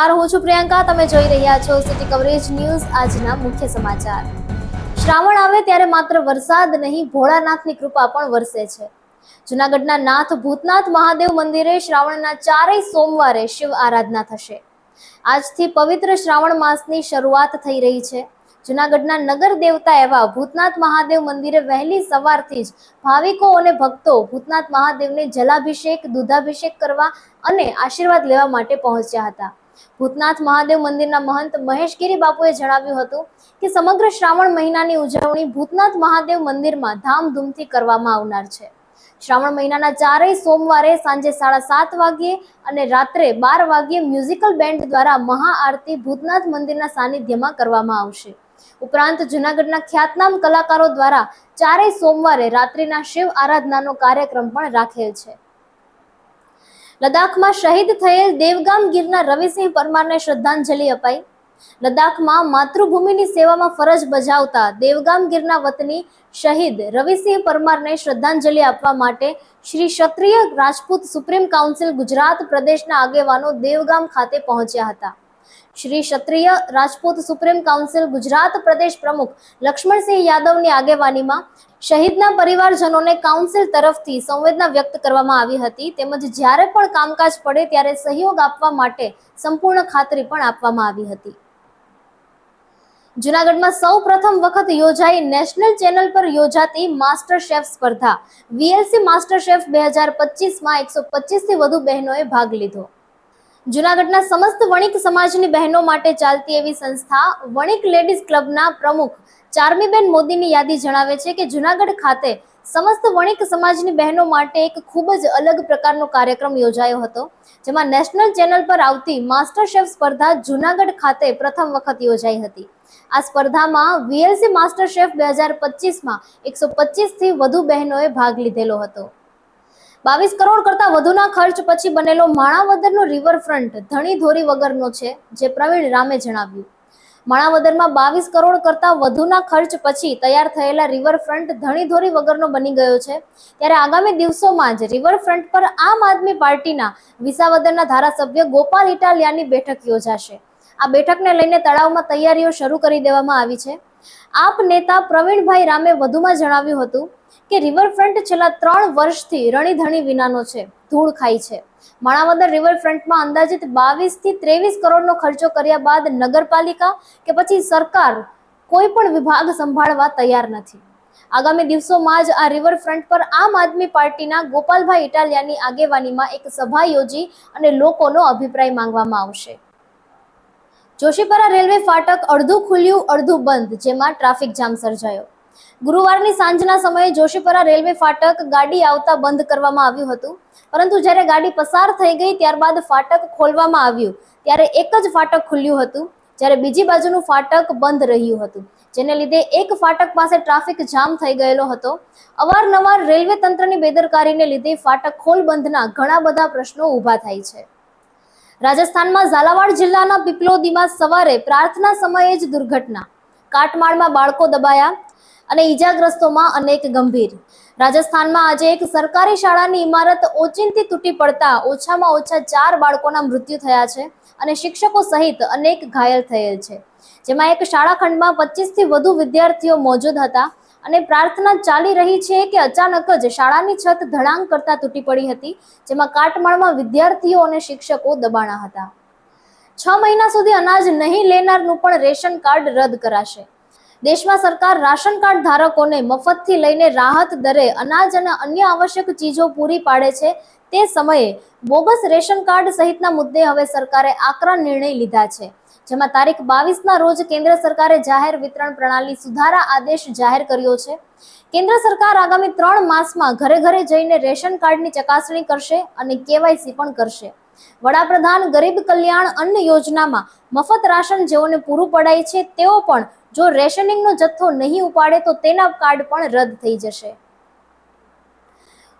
નમસ્કાર, હું છું પ્રિયંકા. તમે જોઈ રહ્યા છો સિટી કવરેજ ન્યૂઝ આજના મુખ્ય સમાચાર. શ્રાવણ આવે ત્યારે માત્ર વરસાદ નહીં, ભોળાનાથની કૃપા પણ વરસે છે. જુનાગઢના નાથ ભૂતનાથ મહાદેવ મંદિરે શ્રાવણના ચારેય સોમવારે શિવ આરાધના થશે. આજથી પવિત્ર શ્રાવણ માસની શરૂઆત થઈ રહી છે. જુનાગઢના નગર દેવતા એવા ભૂતનાથ મહાદેવ મંદિરે વહેલી સવારથી જ ભાવિકો અને ભક્તો ભૂતનાથ મહાદેવને જલાભિષેક, દૂધાભિષેક કરવા અને આશીર્વાદ લેવા માટે પહોંચ્યા હતા. ભૂતનાથ મહાદેવ મંદિરના મહંત મહેશગીરી બાપુએ જણાવ્યું હતું કે સમગ્ર શ્રાવણ મહિનાની ઉજવણી ભૂતનાથ મહાદેવ મંદિરમાં ધામધૂમથી કરવામાં આવનાર છે. શ્રાવણ મહિનાના ચારેય સોમવારે સાંજે સાડા સાત વાગ્યે અને રાત્રે બાર વાગ્યે મ્યુઝિકલ બેન્ડ દ્વારા મહાઆરતી ભૂતનાથ મંદિરના સાનિધ્યમાં કરવામાં આવશે. ઉપરાંત જૂનાગઢના ખ્યાતનામ કલાકારો દ્વારા ચારેય સોમવારે રાત્રિના શિવ આરાધનાનો કાર્યક્રમ પણ રાખેલ છે. લદ્દાખમાં શહીદ થયેલ દેવગામ ગીરના રવિસિંહ પરમારને શ્રદ્ધાંજલિ અપાઈ. લદ્દાખમાં માતૃભૂમિની સેવામાં ફરજ બજાવતા દેવગામ ગીરના વતની શહીદ રવિસિંહ પરમારને શ્રદ્ધાંજલિ આપવા માટે શ્રી ક્ષત્રિય રાજપૂત સુપ્રીમ કાઉન્સિલ ગુજરાત પ્રદેશના આગેવાનો દેવગામ ખાતે પહોંચ્યા હતા. શ્રી ક્ષત્રિય રાજપૂત સુપ્રીમ કાઉન્સિલ ગુજરાત પ્રદેશ પ્રમુખ લક્ષ્મણસિંહ યાદવની આગેવાનીમાં શહીદના પરિવારજનોને કાઉન્સિલ તરફથી સંવેદના વ્યક્ત કરવામાં આવી હતી. તેમજ જ્યારે પણ કામકાજ પડે ત્યારે સહયોગ આપવા માટે સંપૂર્ણ ખાતરી પણ આપવામાં આવી હતી. જુનાગઢમાં સૌ પ્રથમ વખત યોજાઈ નેશનલ ચેનલ પર યોજાતી માસ્ટર શેફ સ્પર્ધા. વીએલસી માસ્ટર શેફ બે હજાર પચીસમાં એકસો પચીસથી વધુ બહેનોએ ભાગ લીધો. જુનાગઢના સમસ્ત વણિક સમાજની બહેનો માટે ચાલતી એવી સંસ્થા વણિક લેડીઝ ક્લબના પ્રમુખ ચારમીબેન મોદીની યાદી જણાવે છે કે જુનાગઢ ખાતે સમસ્ત વણિક સમાજની બહેનો માટે એક ખૂબ જ અલગ પ્રકારનો કાર્યક્રમ યોજાયો હતો, જેમાં નેશનલ ચેનલ પર આવતી માસ્ટર શેફ સ્પર્ધા જુનાગઢ ખાતે પ્રથમ વખત યોજાઈ હતી. આ સ્પર્ધામાં વીએલસી માસ્ટર શેફ બે હજાર પચીસમાં એકસો પચીસથી વધુ બહેનોએ ભાગ લીધેલો હતો. બાવીસ કરોડ કરતા વધુના ખર્ચ પછી બનેલો માણાવદરનો રિવરફ્રન્ટ ધણી ધોરી વગરનો છે, જે પ્રવીણ રામે જણાવ્યું. માણાવદરમાં બાવીસ કરોડ કરતા વધુના ખર્ચ પછી તૈયાર થયેલા રિવરફ્રન્ટ ધણી ધોરી વગરનો બની ગયો છે. ત્યારે આગામી દિવસોમાં જ રિવરફ્રન્ટ પર આમ આદમી પાર્ટીના વિસાવદરના ધારાસભ્ય ગોપાલ ઇટાલિયાની બેઠક યોજાશે. આ બેઠકને લઈને તળાવમાં તૈયારીઓ શરૂ કરી દેવામાં આવી છે. આપ નેતા પ્રવીણભાઈ રામે વધુમાં જણાવ્યું હતું કે રિવરફ્રન્ટ છેલ્લા ત્રણ વર્ષથી રણીધણી વિનાનો છે, ધૂળ ખાય છે. માણાવદર રિવરફ્રન્ટમાં અંદાજિત બાવીસથી ત્રેવીસ કરોડનો ખર્ચો કર્યા બાદ નગરપાલિકા કે પછી સરકાર કોઈ પણ વિભાગ સંભાળવા તૈયાર નથી. આગામી દિવસોમાં જ આ રિવરફ્રન્ટ પર આમ આદમી પાર્ટીના ગોપાલભાઈ ઇટાલિયાની આગેવાનીમાં એક સભા યોજી અને લોકોનો અભિપ્રાય માંગવામાં આવશે. જોશીપરા રેલવે ફાટક અડધું ખુલ્યું, અડધું બંધ, જેમાં ટ્રાફિક જામ સર્જાયો. ગુરુવારની સાંજના સમયે જોશીપરા રેલવે ફાટક ગાડી આવતા બંધ કરવામાં આવ્યું હતું. પરંતુ જ્યારે ગાડી પસાર થઈ ગઈ ત્યારબાદ ફાટક ખોલવામાં આવ્યું, ત્યારે એક જ ફાટક ખુલ્યું હતું, જ્યારે બીજી બાજુનું ફાટક બંધ રહ્યું હતું, જેને લીધે એક ફાટક પાસે ટ્રાફિક જામ થઈ ગયેલો હતો. અવારનવાર રેલવે તંત્રની બેદરકારીને લીધે ફાટક ખોલ બંધના ઘણા બધા પ્રશ્નો ઊભા થાય છે. રાજસ્થાનમાં ઝાલાવાડ જિલ્લાના પીપલોદીમાં સવારે પ્રાર્થના સમયે જ દુર્ઘટના. કાટમાળમાં બાળકો દબાયા અને ઈજાગ્રસ્તોમાં અનેક ગંભીર. રાજસ્થાનમાં આજે એક સરકારી શાળાની ઇમારત ઓચિંતી તૂટી પડતા ઓછામાં ઓછા ચાર બાળકોના મૃત્યુ થયા છે અને શિક્ષકો સહિત અનેક ઘાયલ થયેલ છે. જેમાં એક શાળા ખંડમાં પચીસથી વધુ વિદ્યાર્થીઓ મોજૂદ હતા. અને પ્રાર્થના ચાલી રહી છે કે અચાનક જ શાળાની છત ધડાંગ કરતા તૂટી પડી હતી, જેમાં કાટમાળમાં વિદ્યાર્થીઓ અને શિક્ષકો દબાણા હતા. છ મહિના સુધી અનાજ નહીં લેનારનું પણ રેશન કાર્ડ રદ કરાશે. દેશમાં સરકાર રાશન કાર્ડ ધારકોને મફતથી લઈને રાહત દરે અનાજ અને અન્ય આવશ્યક ચીજો પૂરી પાડે છે, તે સમયે બોગસ રેશન કાર્ડ સહિતના મુદ્દે હવે સરકારે આકરા નિર્ણય લીધા છે. જેમાં તારીખ બાવીસના રોજ કેન્દ્ર સરકારે જાહેર વિતરણ પ્રણાલી સુધારા આદેશ જાહેર કર્યો છે. કેન્દ્ર સરકાર આગામી ત્રણ માસમાં ઘરે ઘરે જઈને રેશન કાર્ડની ચકાસણી કરશે અને કેવાયસી પણ કરશે. વડાપ્રધાન ગરીબ કલ્યાણ અન્ન યોજનામાં મફત રાશન જેઓને પૂરું પડાય છે, તેઓ પણ જો રેશનિંગનો જથ્થો નહીં ઉપાડે તો તેના કાર્ડ પણ રદ થઈ જશે.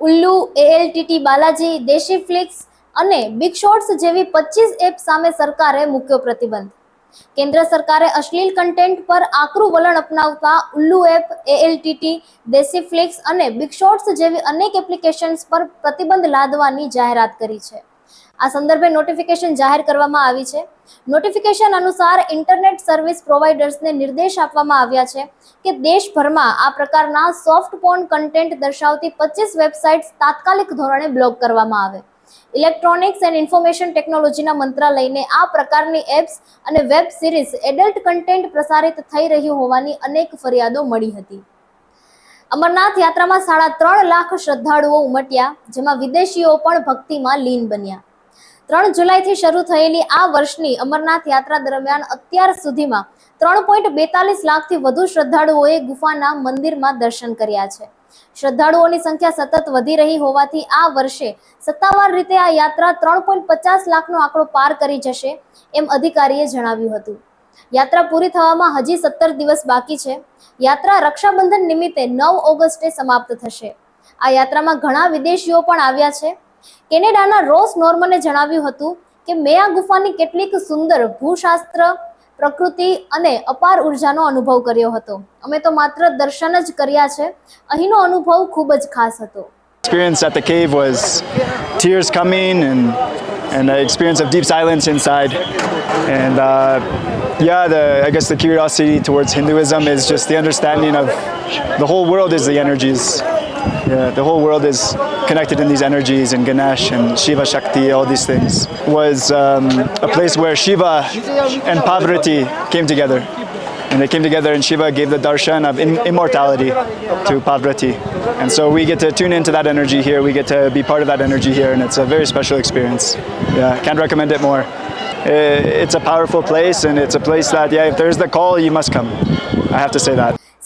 ઉલ્લુ, એએલટીટી, બાલાજી, દેશી ફ્લિક્સ અને બિગ શોટ્સ જેવી પચીસ એપ સામે સરકારે મૂક્યો પ્રતિબંધ. કેન્દ્ર સરકારે અશ્લીલ કન્ટેન્ટ પર આકરું વલણ અપનાવતા ઉલ્લુ એપ એએલટીટી દેશી ફ્લિક્સ અને બિગ શોર્ટ્સ જેવી અનેક એપ્લિકેશન્સ પર પ્રતિબંધ લાદવાની જાહેરાત કરી છે. આ સંદર્ભે નોટિફિકેશન જાહેર કરવામાં આવી છે. નોટિફિકેશન અનુસાર ઇન્ટરનેટ સર્વિસ પ્રોવાઇડર્સને નિર્દેશ આપવામાં આવ્યા છે કે દેશભરમાં આ પ્રકારના સોફ્ટ પોર્ન કન્ટેન્ટ દર્શાવતી પચીસ વેબસાઇટ્સ તાત્કાલિક ધોરણે બ્લોક કરવામાં આવે. ઇલેક્ટ્રોનિક્સ એન્ડ ઇન્ફોર્મેશન ટેકનોલોજીના મંત્રાલયને આ પ્રકારની એપ્સ અને વેબ સિરીઝ એડલ્ટ કન્ટેન્ટ પ્રસારિત થઈ રહ્યું હોવાની અનેક ફરિયાદો મળી હતી. અમરનાથ યાત્રામાં સાડા ત્રણ લાખ શ્રદ્ધાળુઓ ઉમટ્યા, જેમાં વિદેશીઓ પણ ભક્તિમાં લીન બન્યા. ત્રણ જુલાઈથી શરૂ થયેલી આ વર્ષની અમરનાથ યાત્રા દરમિયાન અત્યાર સુધીમાં ત્રણ પોઈન્ટ બેતાલીસ લાખથી વધુ શ્રદ્ધાળુઓએ ગુફાના મંદિરમાં દર્શન કર્યા છે. શ્રદ્ધાળુઓની સંખ્યા સતત વધી રહી હોવાથી આ વર્ષે સત્તાવાર રીતે આ યાત્રા ત્રણ પોઈન્ટ પચાસ લાખનો આંકડો પાર કરી જશે એમ અધિકારીએ જણાવ્યું હતું. યાત્રા પૂરી થવામાં હજી સત્તર દિવસ બાકી છે. યાત્રા રક્ષાબંધન નિમિત્તે નવ ઓગસ્ટે સમાપ્ત થશે. આ યાત્રામાં ઘણા વિદેશીઓ પણ આવ્યા છે. કેનેડાના રોસ નોર્મને જણાવ્યું હતું કે મેં આ ગુફાની કેટલીક સુંદર ભૂશાસ્ત્ર પ્રકૃતિ અને અપાર ઉર્જાનો અનુભવ કર્યો હતો અમે તો માત્ર દર્શન જ કર્યા છે અહીંનો અનુભવ ખૂબ જ ખાસ હતો experience at the cave was tears coming and and an experience of deep silence inside and uh, yeah the i guess the curiosity towards hinduism is just the understanding of the whole world is the energies yeah the whole world is connected in these energies and ganesh and shiva shakti all these things was um, a place where shiva and parvati came together and they came together and Shiva gave the darshan of im- immortality to Parvati. And so we get to tune into that energy here, we get to be part of that energy here, and it's a very special experience. Yeah, can't recommend it more. It's a powerful place, and it's a place that, yeah, if there's the call, you must come. I have to say that.